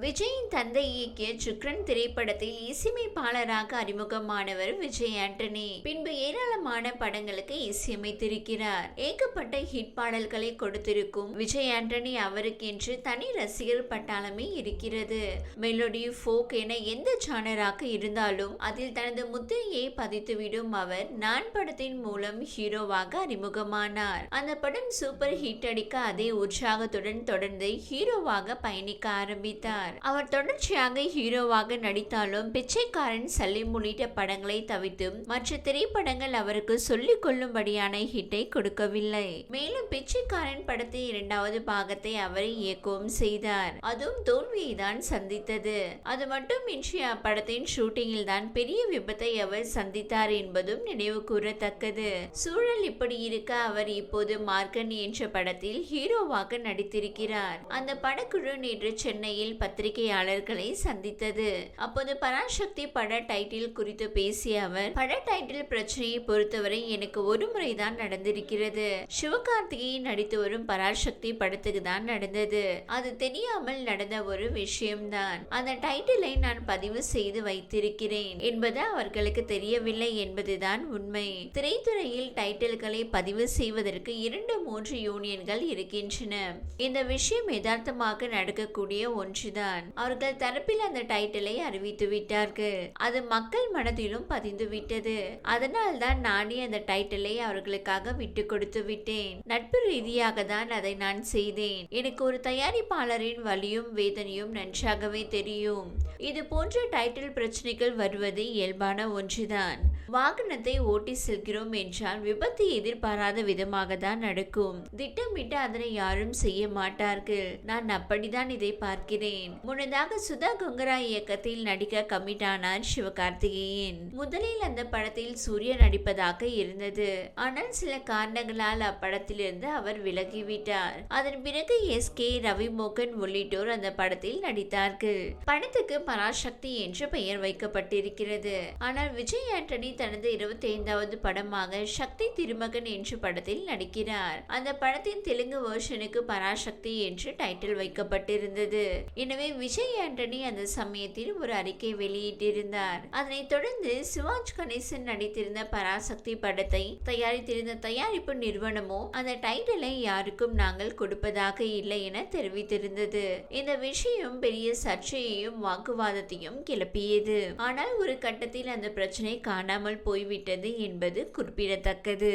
விஜயின் தந்தை இயக்கிய சுக்ரன் திரைப்படத்தில் இசையமைப்பாளராக அறிமுகமானவர் விஜய் ஆண்டனி. பின்பு ஏராளமான படங்களுக்கு இசையமைத்திருக்கிறார். ஏகப்பட்ட ஹிட் பாடல்களை கொடுத்திருக்கும் விஜய் ஆண்டனி அவருக்கென்று தனி ரசிகர் பட்டாளமே இருக்கிறது. மெலோடி ஃபோக் என எந்த ஜானராக இருந்தாலும் அதில் தனது முத்திரையை பதித்துவிடும் அவர் நான் படத்தின் மூலம் ஹீரோவாக அறிமுகமானார். அந்த படம் சூப்பர் ஹிட் அடிக்க அதே உற்சாகத்துடன் தொடர்ந்து ஹீரோவாக பயணிக்க ஆரம்பித்தார். அவர் தொடர்ச்சியாக ஹீரோவாக நடித்தாலும் பிச்சைக்காரன் சலீம் உள்ளிட்ட படங்களை தவிர்த்து மற்ற திரைப்படங்கள் அவருக்கு சொல்லிக் கொள்ளும்படியான ஹிட்டை கொடுக்கவில்லை. மேலும் பிச்சைக்காரன் படத்தின் இரண்டாவது பாகத்தை அவரை இயக்கவும் செய்தார். அதுவும் தோல்வியை தான் சந்தித்தது. அது மட்டுமின்றி அப்படத்தின் ஷூட்டிங்கில் தான் பெரிய விபத்தை அவர் சந்தித்தார் என்பதும் நினைவு கூறத்தக்கது. சூழல் இப்படி இருக்க அவர் இப்போது மார்க்கன் என்ற படத்தில் ஹீரோவாக நடித்திருக்கிறார். அந்த படக்குழு நேற்று சென்னையில் பத்திரிகையாளர்களை சந்தித்தது. அப்போது பராசக்தி பட டைட்டில் குறித்து பேசிய அவர் பட டைட்டில் பிரச்சனையை பொறுத்தவரை எனக்கு ஒரு முறைதான் நடந்திருக்கிறது. சிவகார்த்திகேயன் நடித்து வரும் பராசக்தி படத்துக்கு தான் நடந்தது. அது தெரியாமல் நடந்த ஒரு விஷயம்தான். அந்த டைட்டிலை நான் பதிவு செய்து வைத்திருக்கிறேன். என்பது அவர்களுக்கு தெரியவில்லை என்பதுதான் உண்மை. திரைத்துறையில் டைட்டில்களை பதிவு செய்வதற்கு இரண்டு மூன்று யூனியன்கள் இருக்கின்றன. இந்த விஷயம் யதார்த்தமாக நடக்கக்கூடிய ஒன்றுதான். அவர்கள் தரப்பில் அந்த டைட்டிலை அறிவித்து விட்டார்கள். அது மக்கள் மனதிலும் பதிந்து விட்டது. அதனால் தான் நானே அந்த டைட்டிலை அவர்களுக்காக விட்டு கொடுத்து விட்டேன். நட்பு ரீதியாக தான் அதை நான் செய்தேன். எனக்கு ஒரு தயாரிப்பாளரின் வலியும் வேதனையும் நன்றாகவே தெரியும். இது போன்ற டைட்டில் பிரச்சனைகள் வருவது இயல்பான ஒன்றுதான். வாகனத்தை ஓட்டி செல்கிறோம் என்றால் விபத்து எதிர்பாராத விதமாக தான் நடக்கும். திட்டமிட்டு அதனை யாரும் செய்ய மாட்டார்கள். நான் அப்படிதான் இதை பார்க்கிறேன். முன்னதாக சுதா கொங்கரா இயக்கத்தில் நடிக்க கமிட் ஆனார் சிவகார்த்திகேயன். முதலில் அந்த படத்தில் சூர்யா நடிப்பதாக இருந்தது. ஆனால் சில காரணங்களால் அப்படத்திலிருந்து அவர் விலகிவிட்டார். அதன் பிறகு எஸ். கே. ரவிமோகன் உள்ளிட்டோர் அந்த படத்தில் நடித்தார்கள். படத்துக்கு பராசக்தி என்று பெயர் வைக்கப்பட்டிருக்கிறது. ஆனால் விஜய் ஆண்டனி தனது இருபத்தி ஐந்தாவது படமாக சக்தி திருமகன் என்ற படத்தில் நடிக்கிறார். அந்த படத்தின் தெலுங்கு வேர்ஷனுக்கு பராசக்தி என்று டைட்டில் வைக்கப்பட்டிருந்தது. எனவே விஜய் ஆண்டனி அந்த சமயத்தில் ஒரு அறிக்கை வெளியிட்டிருந்தார். அதனைத் தொடர்ந்து சிவாஜ் கணேசன் நடித்திருந்த பராசக்தி படத்தை தயாரித்திருந்த தயாரிப்பு நிறுவனமோ அந்த டைட்டிலை யாருக்கும் நாங்கள் கொடுப்பதாக இல்லை என தெரிவித்திருந்தது. இந்த விஷயம் பெரிய சர்ச்சையையும் வாக்குவாதத்தையும் கிளப்பியது. ஆனால் ஒரு கட்டத்தில் அந்த பிரச்சனை காணாமல் போய்விட்டது என்பது குறிப்பிடத்தக்கது.